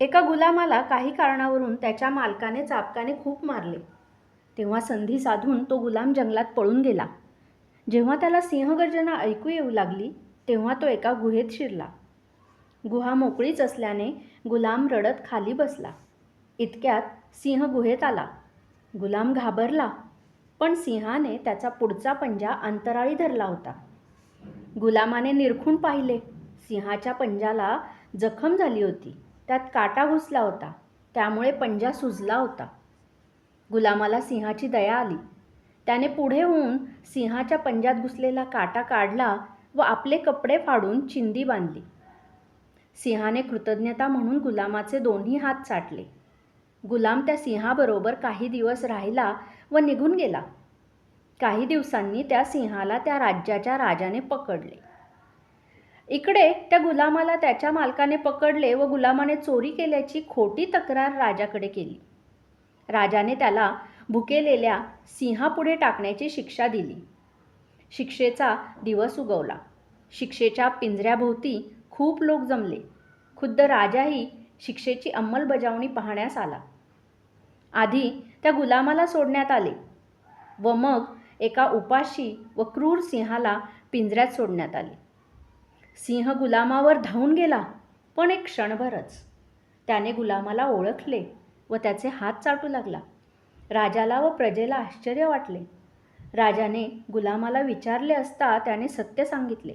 एका गुलामाला काही कारणावरून त्याच्या मालकाने चाबकाने खूप मारले. तेव्हा संधी साधून तो गुलाम जंगलात पळून गेला. जेव्हा त्याला सिंहगर्जना ऐकू येऊ लागली तेव्हा तो एका गुहेत शिरला. गुहा मोकळीच असल्याने गुलाम रडत खाली बसला. इतक्यात सिंह गुहेत आला. गुलाम घाबरला पण सिंहाने त्याचा पुढचा पंजा अंतराळी धरला होता. गुलामाने निरखून पाहिले. सिंहाच्या पंजाला जखम झाली होती. त्यात काटा घुसला होता. त्यामुळे पंजा सुजला होता. गुलामाला सिंहाची दया आली. त्याने पुढे होऊन सिंहाच्या पंजात घुसलेला काटा काढला व आपले कपडे फाडून चिंदी बांधली. सिंहाने कृतज्ञता म्हणून गुलामाचे दोन्ही हात चाटले. गुलाम त्या सिंहाबरोबर काही दिवस राहिला व निघून गेला. काही दिवसांनी त्या सिंहाला त्या राज्याच्या राजाने पकडले. इकडे त्या गुलामाला त्याच्या मालकाने पकडले व गुलामाने चोरी केल्याची खोटी तक्रार राजाकडे केली. राजाने त्याला भुकेलेल्या सिंहापुढे टाकण्याची शिक्षा दिली. शिक्षेचा दिवस उगवला. शिक्षेच्या पिंजऱ्याभोवती खूप लोक जमले. खुद्द राजाही शिक्षेची अंमलबजावणी पाहण्यास आला. आधी त्या गुलामाला सोडण्यात आले व मग एका उपाशी व क्रूर सिंहाला पिंजऱ्यात सोडण्यात आले. सिंह गुलामावर धावून गेला पण एक क्षणभरच. त्याने गुलामाला ओळखले व त्याचे हात चाटू लागला. राजाला व प्रजेला आश्चर्य वाटले. राजाने गुलामाला विचारले असता त्याने सत्य सांगितले.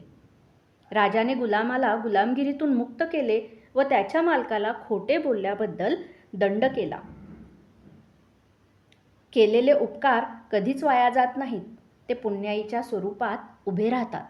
राजाने गुलामाला गुलामगिरीतून मुक्त केले व त्याच्या मालकाला खोटे बोलल्याबद्दल दंड केला. केलेले उपकार कधीच वाया जात नाहीत. ते पुण्याईच्या स्वरूपात उभे राहतात.